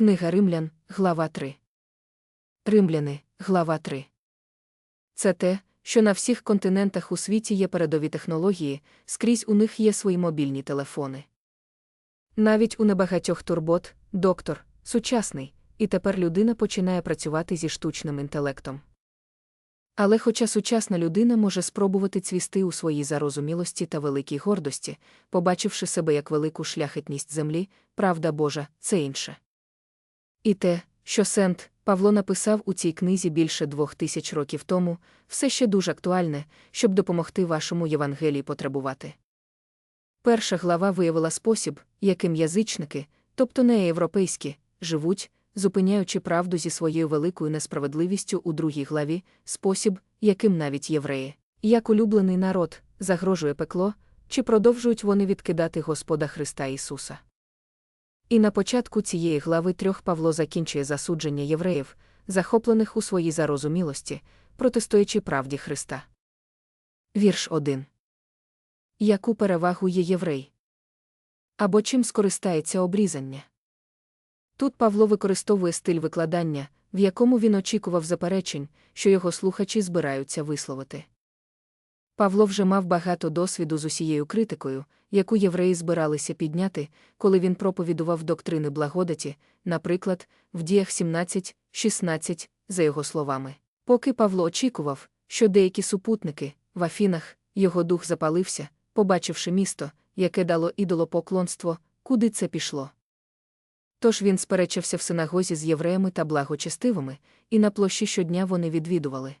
Книга Римлян, глава 3. Римляни, глава 3. Це те, що на всіх континентах у світі є передові технології, скрізь у них є свої мобільні телефони. Навіть у небагатьох турбот, доктор, сучасний, і тепер людина починає працювати зі штучним інтелектом. Але хоча сучасна людина може спробувати цвісти у своїй зарозумілості та великій гордості, побачивши себе як велику шляхетність землі, правда Божа, це інше. І те, що Сент Павло написав у цій книзі більше двох тисяч років тому, все ще дуже актуальне, щоб допомогти вашому Євангелії потребувати. Перша глава виявила спосіб, яким язичники, тобто не європейські, живуть, зупиняючи правду зі своєю великою несправедливістю у другій главі, спосіб, яким навіть євреї, як улюблений народ, загрожує пекло, чи продовжують вони відкидати Господа Христа Ісуса. І на початку цієї глави трьох Павло закінчує засудження євреїв, захоплених у своїй зарозумілості, протистоячи правді Христа. Вірш 1. Яку перевагу є єврей? Або чим скористається обрізання? Тут Павло використовує стиль викладання, в якому він очікував заперечень, що його слухачі збираються висловити. Павло вже мав багато досвіду з усією критикою, яку євреї збиралися підняти, коли він проповідував доктрини благодаті, наприклад, в діях 17, 16, за його словами. Поки Павло очікував, що деякі супутники, в Афінах, його дух запалився, побачивши місто, яке дало ідолопоклонство, куди це пішло. Тож він сперечався в синагозі з євреями та благочестивими, і на площі щодня вони відвідували.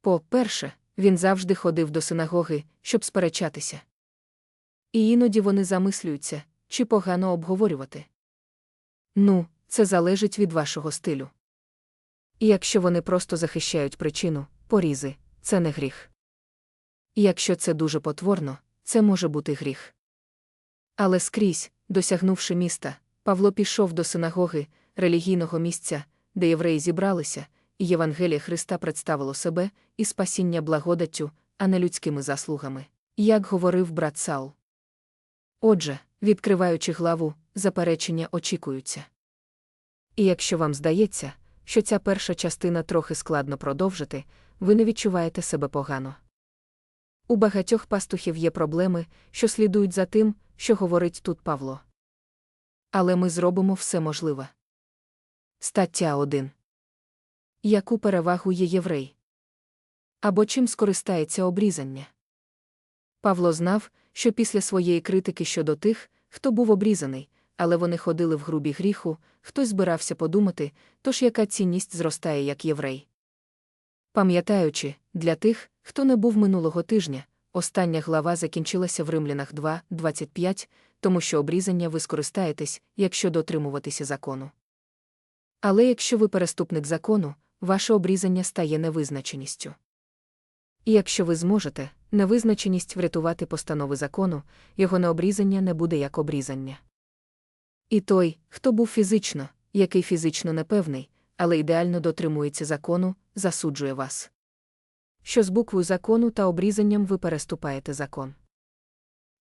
По перше, він завжди ходив до синагоги, щоб сперечатися. І іноді вони замислюються, чи погано обговорювати. Ну, це залежить від вашого стилю. І якщо вони просто захищають причину, порізи, це не гріх. І якщо це дуже потворно, це може бути гріх. Але скрізь, досягнувши міста, Павло пішов до синагоги, релігійного місця, де євреї зібралися, і Євангелія Христа представило себе і спасіння благодаттю, а не людськими заслугами, як говорив брат Саул. Отже, відкриваючи главу, заперечення очікуються. І якщо вам здається, що ця перша частина трохи складно продовжити, ви не відчуваєте себе погано. У багатьох пастухів є проблеми, що слідують за тим, що говорить тут Павло. Але ми зробимо все можливе. Стаття 1. Яку перевагу є єврей? Або чим скористається обрізання? Павло знав, що після своєї критики щодо тих, хто був обрізаний, але вони ходили в грубі гріху, хтось збирався подумати, тож яка цінність зростає як єврей. Пам'ятаючи, для тих, хто не був минулого тижня, остання глава закінчилася в Римлянах 2, 25, тому що обрізання ви скористаєтесь, якщо дотримуватися закону. Але якщо ви переступник закону, ваше обрізання стає невизначеністю. І якщо ви зможете, невизначеність врятувати постанови закону, його необрізання не буде як обрізання. І той, хто був фізично, який фізично непевний, але ідеально дотримується закону, засуджує вас. Що з буквою закону та обрізанням ви переступаєте закон.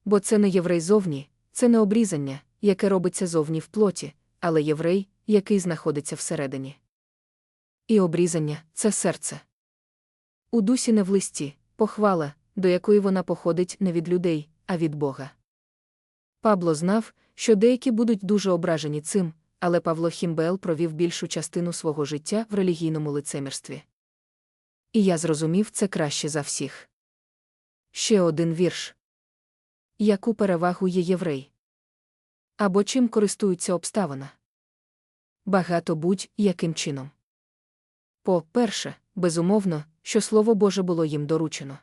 Бо це не єврей зовні, це не обрізання, яке робиться зовні в плоті, але єврей, який знаходиться всередині. І обрізання це серце. У дусі не в листі, похвала, до якої вона походить не від людей, а від Бога. Пабло знав, що деякі будуть дуже ображені цим, але Павло Хімбел провів більшу частину свого життя в релігійному лицемірстві. І я зрозумів це краще за всіх. Ще один вірш. Яку перевагу є єврей? Або чим користується обставина? Багато будь яким чином. По перше, безумовно, що Слово Боже було їм доручено.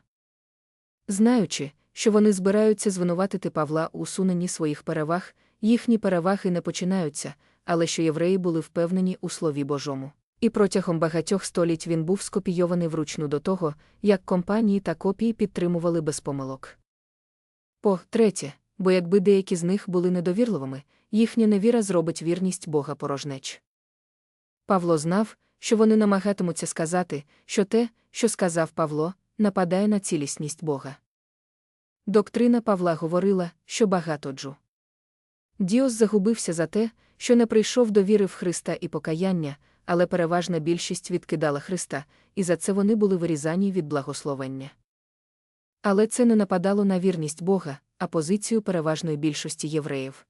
Знаючи, що вони збираються звинуватити Павла у усуненні своїх переваг, їхні переваги не починаються, але що євреї були впевнені у Слові Божому. І протягом багатьох століть він був скопійований вручну до того, як компанії та копії підтримували без помилок. По третє, бо якби деякі з них були недовірливими, їхня невіра зробить вірність Бога порожнеч. Павло знав, що вони намагатимуться сказати, що те, що сказав Павло, нападає на цілісність Бога. Доктрина Павла говорила, що багато джу. Діос загубився за те, що не прийшов до віри в Христа і покаяння, але переважна більшість відкидала Христа, і за це вони були вирізані від благословення. Але це не нападало на вірність Бога, а позицію переважної більшості євреїв.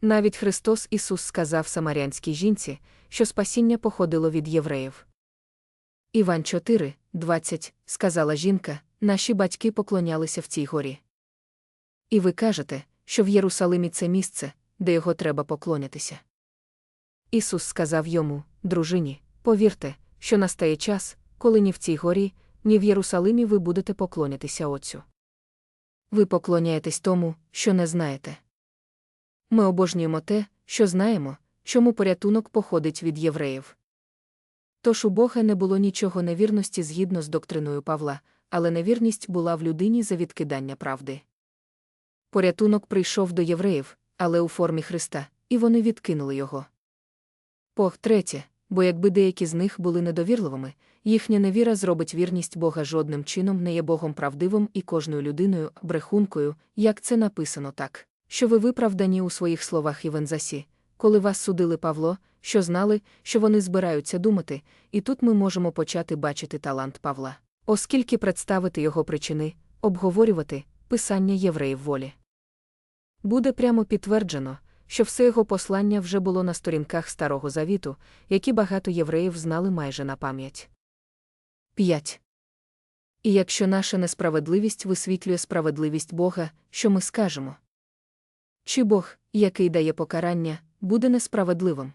Навіть Христос Ісус сказав самарянській жінці, що спасіння походило від євреїв. Іван 4, 20, сказала жінка, наші батьки поклонялися в цій горі. І ви кажете, що в Єрусалимі це місце, де його треба поклонятися. Ісус сказав йому, дружині, повірте, що настає час, коли ні в цій горі, ні в Єрусалимі ви будете поклонятися Отцю. Ви поклоняєтесь тому, що не знаєте. Ми обожнюємо те, що знаємо, чому порятунок походить від євреїв. Тож у Бога не було нічого невірності згідно з доктриною Павла, але невірність була в людині за відкидання правди. Порятунок прийшов до євреїв, але у формі Христа, і вони відкинули його. Пох третє, бо якби деякі з них були недовірливими, їхня невіра зробить вірність Бога жодним чином не є Богом правдивим і кожною людиною брехункою, як це написано так, що ви виправдані у своїх словах і вензасі, коли вас судили Павло, що знали, що вони збираються думати, і тут ми можемо почати бачити талант Павла, оскільки представити його причини, обговорювати писання євреїв волі. Буде прямо підтверджено, що все його послання вже було на сторінках Старого Завіту, які багато євреїв знали майже на пам'ять. 5. І якщо наша несправедливість висвітлює справедливість Бога, що ми скажемо? Чи Бог, який дає покарання, буде несправедливим?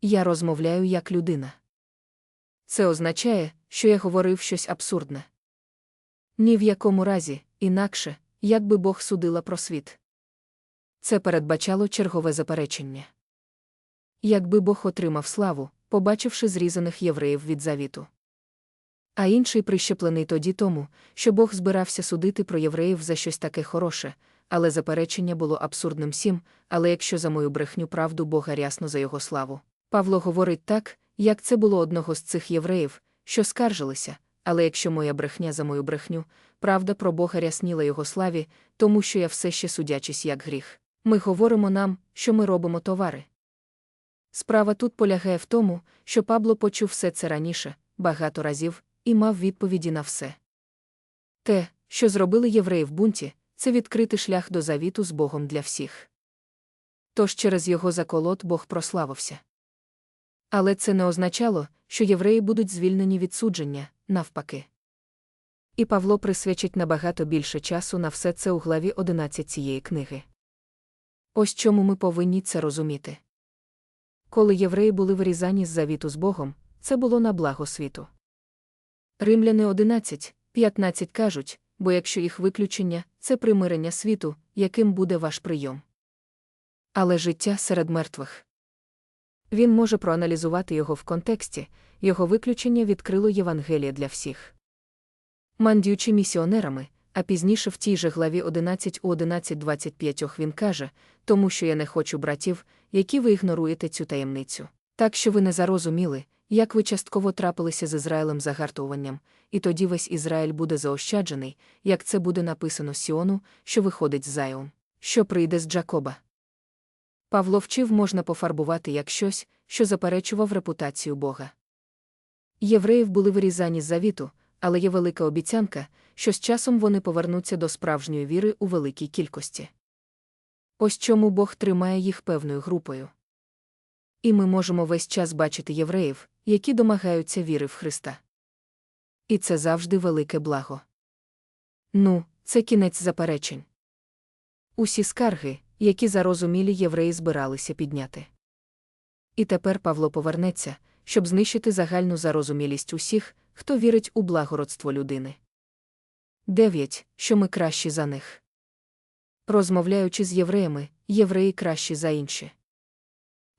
Я розмовляю як людина. Це означає, що я говорив щось абсурдне. Ні в якому разі, інакше, як би Бог судила про світ. Це передбачало чергове заперечення. Якби Бог отримав славу, побачивши зрізаних євреїв від завіту. А інший прищеплений тоді тому, що Бог збирався судити про євреїв за щось таке хороше, але заперечення було абсурдним сім, але якщо за мою брехню правду Бога рясно за його славу. Павло говорить так, як це було одного з цих євреїв, що скаржилися, але якщо моя брехня за мою брехню, правда про Бога рясніла його славі, тому що я все ще судячись як гріх. Ми говоримо нам, що ми робимо товари. Справа тут полягає в тому, що Пабло почув все це раніше, багато разів, і мав відповіді на все. Те, що зробили євреї в бунті, це відкрити шлях до завіту з Богом для всіх. Тож через його заколот Бог прославився. Але це не означало, що євреї будуть звільнені від судження, навпаки. І Павло присвячить набагато більше часу на все це у главі 11 цієї книги. Ось чому ми повинні це розуміти. Коли євреї були вирізані з завіту з Богом, це було на благо світу. Римляни 11, 15 кажуть, бо якщо їх виключення це примирення світу, яким буде ваш прийом. Але життя серед мертвих. Він може проаналізувати його в контексті, його виключення відкрило Євангелія для всіх. Мандюючи місіонерами, а пізніше в тій же главі 11 у 11.25 він каже, тому що я не хочу братів, які ви ігноруєте цю таємницю. Так що ви не зарозуміли, як ви частково трапилися з Ізраїлем загартуванням, і тоді весь Ізраїль буде заощаджений, як це буде написано Сіону, що виходить з Зайон, що прийде з Джакоба. Павло вчив можна пофарбувати як щось, що заперечував репутацію Бога. Євреїв були вирізані з завіту, але є велика обіцянка, що з часом вони повернуться до справжньої віри у великій кількості. Ось чому Бог тримає їх певною групою. І ми можемо весь час бачити євреїв, які домагаються віри в Христа. І це завжди велике благо. Ну, це кінець заперечень. Усі скарги, які зарозумілі євреї збиралися підняти. І тепер Павло повернеться, щоб знищити загальну зарозумілість усіх, хто вірить у благородство людини. 9. Що ми кращі за них. Розмовляючи з євреями, євреї кращі за інші.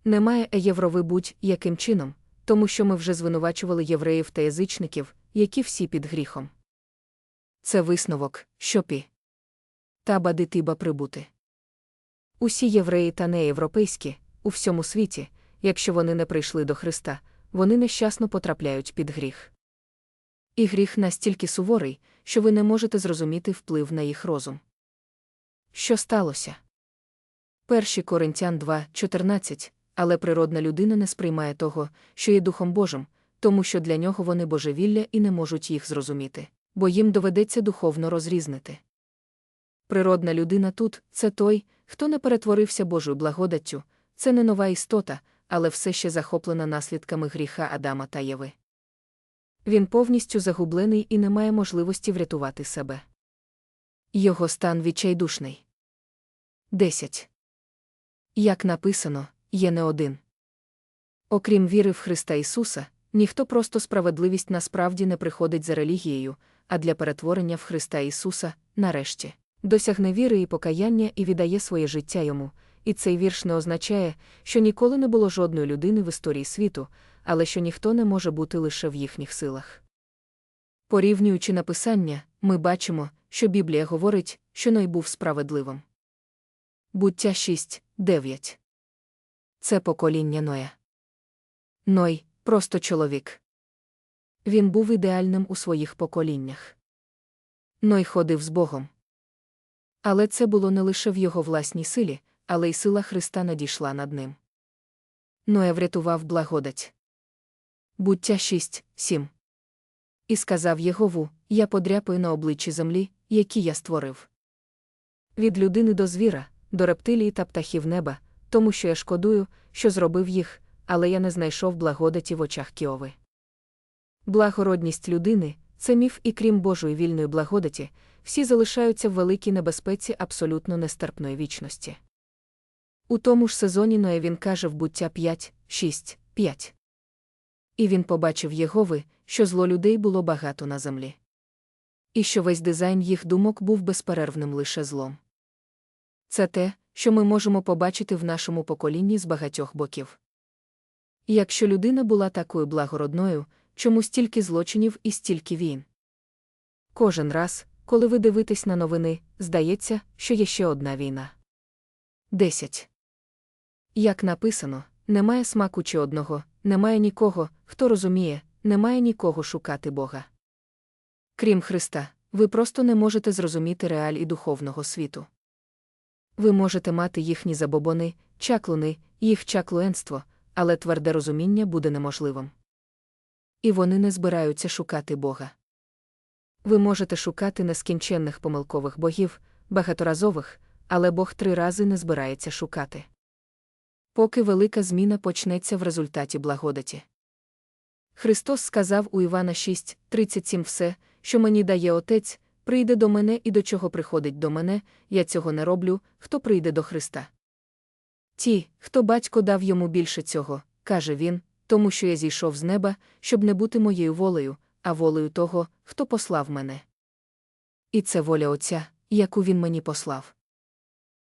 Немає єврови будь-яким чином, тому що ми вже звинувачували євреїв та язичників, які всі під гріхом. Це висновок, що пі. Та бадитиба прибути. Усі євреї та неєвропейські, у всьому світі, якщо вони не прийшли до Христа, вони нещасно потрапляють під гріх. І гріх настільки суворий, що ви не можете зрозуміти вплив на їх розум. Що сталося? 1 Коринтян 2, 14, але природна людина не сприймає того, що є Духом Божим, тому що для нього вони божевілля і не можуть їх зрозуміти, бо їм доведеться духовно розрізнити. Природна людина тут це той, хто не перетворився Божою благодаттю, це не нова істота, але все ще захоплена наслідками гріха Адама та Єви. Він повністю загублений і не має можливості врятувати себе. Його стан відчайдушний. 10. Як написано, є не один. Окрім віри в Христа Ісуса, ніхто просто справедливість насправді не приходить за релігією, а для перетворення в Христа Ісуса, нарешті, досягне віри і покаяння і віддає своє життя йому. І цей вірш не означає, що ніколи не було жодної людини в історії світу, але що ніхто не може бути лише в їхніх силах. Порівнюючи написання, ми бачимо, що Біблія говорить, що Ной був справедливим. Буття 6, 9. Це покоління Ноя. Ной просто чоловік. Він був ідеальним у своїх поколіннях. Ной ходив з Богом. Але це було не лише в його власній силі, але й сила Христа надійшла над ним. Ноя врятував благодать. Буття 6, 7. І сказав Єгову: Я подряпаю на обличчі землі, які я створив. Від людини до звіра, до рептилії та птахів неба, тому що я шкодую, що зробив їх, але я не знайшов благодаті в очах Кіови. Благородність людини це міф, і крім Божої вільної благодаті, всі залишаються в великій небезпеці абсолютно нестерпної вічності. У тому ж сезоні Ноя він каже в буття 5, 6, 5. І він побачив Єгови, що зло людей було багато на землі. І що весь дизайн їх думок був безперервним лише злом. Це те, що ми можемо побачити в нашому поколінні з багатьох боків. Якщо людина була такою благородною, чому стільки злочинів і стільки війн? Кожен раз, коли ви дивитесь на новини, здається, що є ще одна війна. 10. Як написано, немає смаку чи одного, немає нікого, хто розуміє, немає нікого шукати Бога. Крім Христа, ви просто не можете зрозуміти реаль і духовного світу. Ви можете мати їхні забобони, чаклуни, їх чаклуенство, але тверде розуміння буде неможливим. І вони не збираються шукати Бога. Ви можете шукати нескінченних помилкових богів, багаторазових, але Бог три рази не збирається шукати. Поки велика зміна почнеться в результаті благодаті. Христос сказав у Івана 6, 37 все, що мені дає Отець, прийде до мене і до чого приходить до мене, я цього не роблю, хто прийде до Христа. Ті, хто батько дав йому більше цього, каже він, тому що я зійшов з неба, щоб не бути моєю волею, а волею того, хто послав мене. І це воля Отця, яку він мені послав.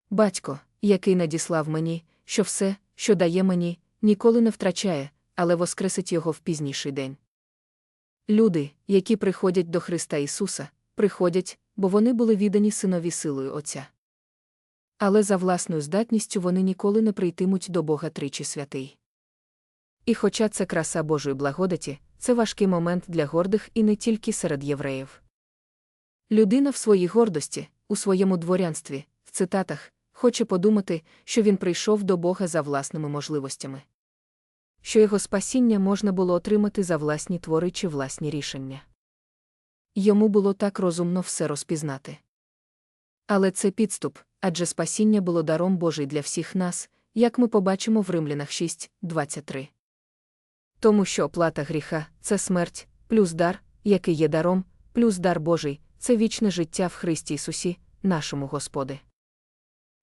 Батько, який надіслав мені, що все, що дає мені, ніколи не втрачає, але воскресить його в пізніший день. Люди, які приходять до Христа Ісуса, приходять, бо вони були віддані синові силою Отця. Але за власною здатністю вони ніколи не прийтимуть до Бога тричі святий. І хоча це краса Божої благодаті, це важкий момент для гордих і не тільки серед євреїв. Людина в своїй гордості, у своєму дворянстві, в цитатах, хоче подумати, що він прийшов до Бога за власними можливостями. Що його спасіння можна було отримати за власні твори чи власні рішення. Йому було так розумно все розпізнати. Але це підступ, адже спасіння було даром Божий для всіх нас, як ми побачимо в Римлянах 6, 23. Тому що оплата гріха це смерть, плюс дар, який є даром, плюс дар Божий це вічне життя в Христі Ісусі, нашому Господи.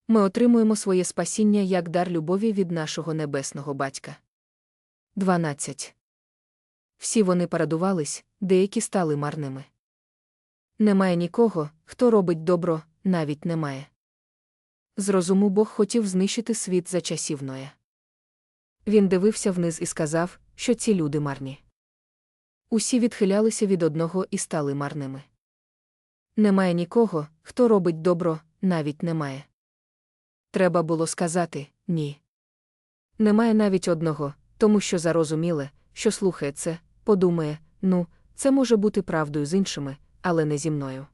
Ми отримуємо своє спасіння як дар любові від нашого небесного батька. 12. Всі вони порадувались, деякі стали марними. Немає нікого, хто робить добро, навіть немає. З розуму Бог хотів знищити світ за часів Ноя. Він дивився вниз і сказав, що ці люди марні. Усі відхилялися від одного і стали марними. Немає нікого, хто робить добро, навіть немає. Треба було сказати ні. Немає навіть одного, тому що зарозуміле, що слухає це, подумає ну, це може бути правдою з іншими, але не зі мною.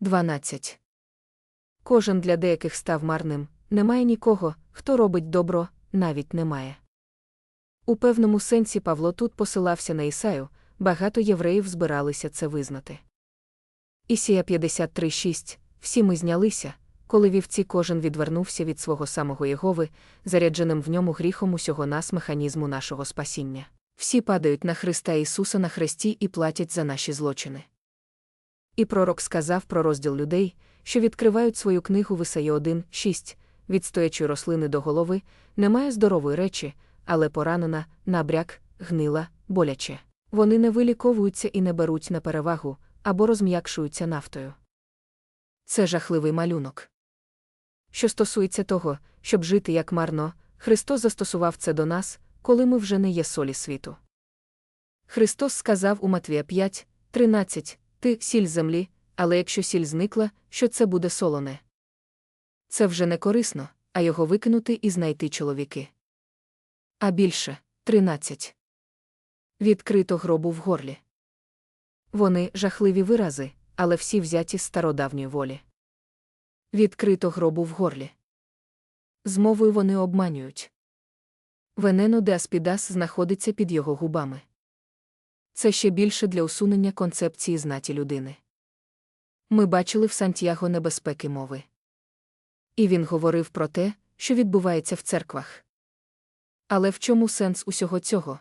12. Кожен для деяких став марним, немає нікого, хто робить добро, навіть немає. У певному сенсі Павло тут посилався на Ісаю, багато євреїв збиралися це визнати. Ісія 53.6 Всі ми знялися, коли вівці кожен відвернувся від свого самого Єгови, зарядженим в ньому гріхом усього нас механізму нашого спасіння. Всі падають на Христа Ісуса на хресті і платять за наші злочини. І пророк сказав про розділ людей, що відкривають свою книгу в Ісаї 1, 6, від стоячої рослини до голови, немає здорової речі, але поранена, набряк, гнила, боляче. Вони не виліковуються і не беруть на перевагу або розм'якшуються нафтою. Це жахливий малюнок. Що стосується того, щоб жити як марно, Христос застосував це до нас, коли ми вже не є солі світу. Христос сказав у Матвія 5, 13 Ти сіль землі, але якщо сіль зникла, що це буде солоне. Це вже не корисно, а його викинути і знайти чоловіки. А більше 13. Відкрито гробу в горлі. Вони жахливі вирази, але всі взяті з стародавньої волі. Відкрито гробу в горлі. З мовою вони обманюють. Венено де аспідас знаходиться під його губами. Це ще більше для усунення концепції знаті людини. Ми бачили в Сантьяго небезпеки мови. І він говорив про те, що відбувається в церквах. Але в чому сенс усього цього?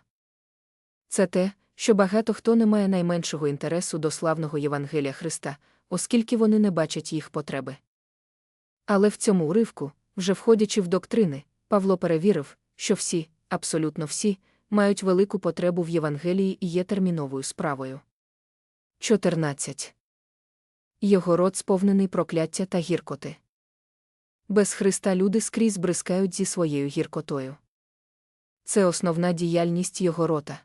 Це те, що багато хто не має найменшого інтересу до славного Євангелія Христа, оскільки вони не бачать їх потреби. Але в цьому уривку, вже входячи в доктрини, Павло перевірив, що всі, абсолютно всі, мають велику потребу в Євангелії і є терміновою справою. 14. Його рот сповнений прокляття та гіркоти. Без Христа люди скрізь бризкають зі своєю гіркотою. Це основна діяльність його рота.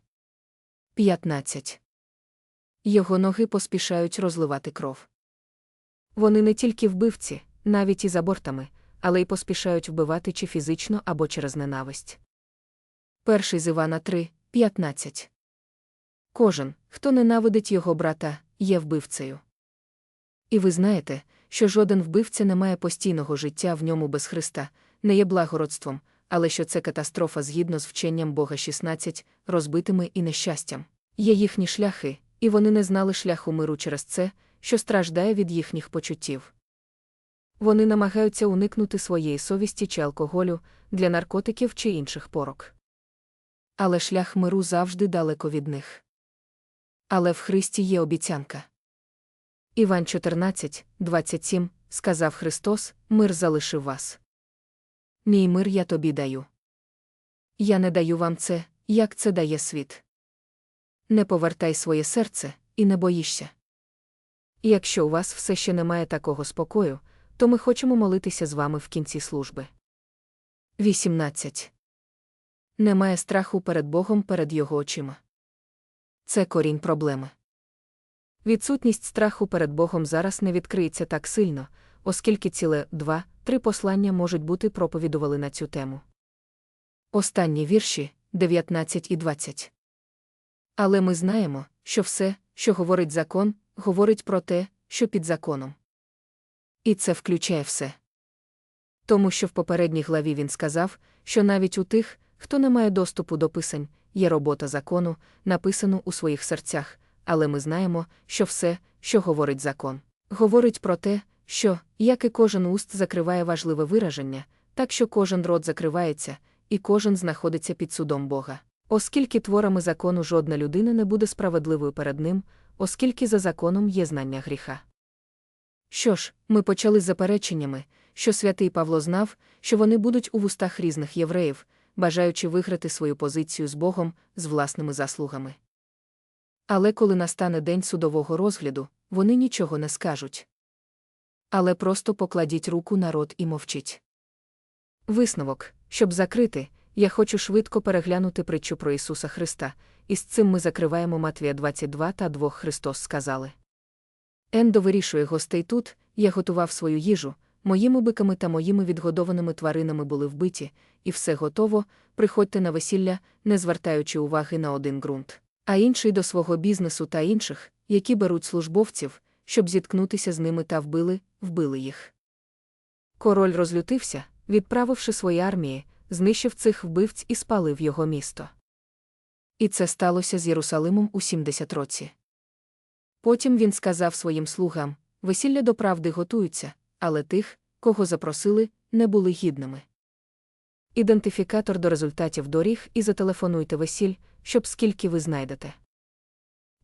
15. Його ноги поспішають розливати кров. Вони не тільки вбивці, навіть і за бортами, але й поспішають вбивати чи фізично або через ненависть. Перший з Івана 3, 15. Кожен, хто ненавидить його брата, є вбивцею. І ви знаєте, що жоден вбивця не має постійного життя в ньому без Христа, не є благородством, але що це катастрофа згідно з вченням Бога 16, розбитими і нещастям. Є їхні шляхи, і вони не знали шляху миру через це, що страждає від їхніх почуттів. Вони намагаються уникнути своєї совісті чи алкоголю для наркотиків чи інших порок. Але шлях миру завжди далеко від них. Але в Христі є обіцянка. Іван 14, 27, сказав Христос, мир залишив вас. Мій мир я тобі даю. Я не даю вам це, як це дає світ. Не повертай своє серце і не боїшся. Якщо у вас все ще немає такого спокою, то ми хочемо молитися з вами в кінці служби. 18. Немає страху перед Богом перед його очима. Це корінь проблеми. Відсутність страху перед Богом зараз не відкриється так сильно, оскільки ціле два, три послання можуть бути проповідували на цю тему. Останні вірші 19 і 20. Але ми знаємо, що все, що говорить закон, говорить про те, що під законом. І це включає все. Тому що в попередній главі він сказав, що навіть у тих, хто не має доступу до писань, є робота закону, написану у своїх серцях, але ми знаємо, що все, що говорить закон, говорить про те, що, як і кожен уст закриває важливе вираження, так що кожен рот закривається, і кожен знаходиться під судом Бога. Оскільки творами закону жодна людина не буде справедливою перед ним, оскільки за законом є знання гріха. Що ж, ми почали з запереченнями, що святий Павло знав, що вони будуть у вустах різних євреїв, бажаючи виграти свою позицію з Богом з власними заслугами. Але коли настане день судового розгляду, вони нічого не скажуть. Але просто покладіть руку на рот і мовчіть. Висновок, щоб закрити, я хочу швидко переглянути притчу про Ісуса Христа, і з цим ми закриваємо Матвія 22 та 2 Христос сказали. Ендо вирішує гостей тут, я готував свою їжу, моїми биками та моїми відгодованими тваринами були вбиті, і все готово, приходьте на весілля, не звертаючи уваги на один ґрунт, а інший до свого бізнесу та інших, які беруть службовців, щоб зіткнутися з ними та вбили, вбили їх. Король розлютився, відправивши свої армії, знищив цих вбивць і спалив його місто. І це сталося з Єрусалимом у 70 році. Потім він сказав своїм слугам: весілля до правди готуються, але тих, кого запросили, не були гідними. Ідентифікатор до результатів доріг і зателефонуйте весіль, щоб скільки ви знайдете.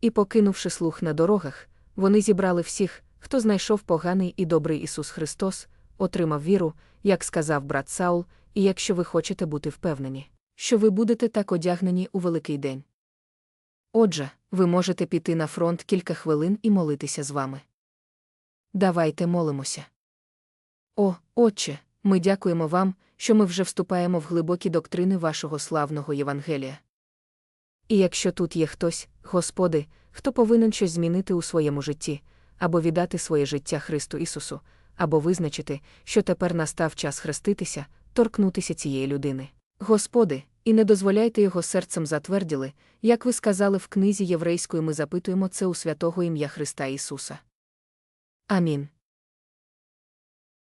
І покинувши слух на дорогах, вони зібрали всіх, хто знайшов поганий і добрий Ісус Христос, отримав віру, як сказав брат Саул, і якщо ви хочете бути впевнені, що ви будете так одягнені у великий день. Отже, ви можете піти на фронт кілька хвилин і молитися з вами. Давайте молимося. О, Отче, ми дякуємо вам, що ми вже вступаємо в глибокі доктрини вашого славного Євангелія. І якщо тут є хтось, Господи, хто повинен щось змінити у своєму житті, або віддати своє життя Христу Ісусу, або визначити, що тепер настав час хреститися, торкнутися цієї людини. Господи, і не дозволяйте його серцем затверділи, як ви сказали в книзі єврейської, ми запитуємо це у святого ім'я Христа Ісуса. Амінь.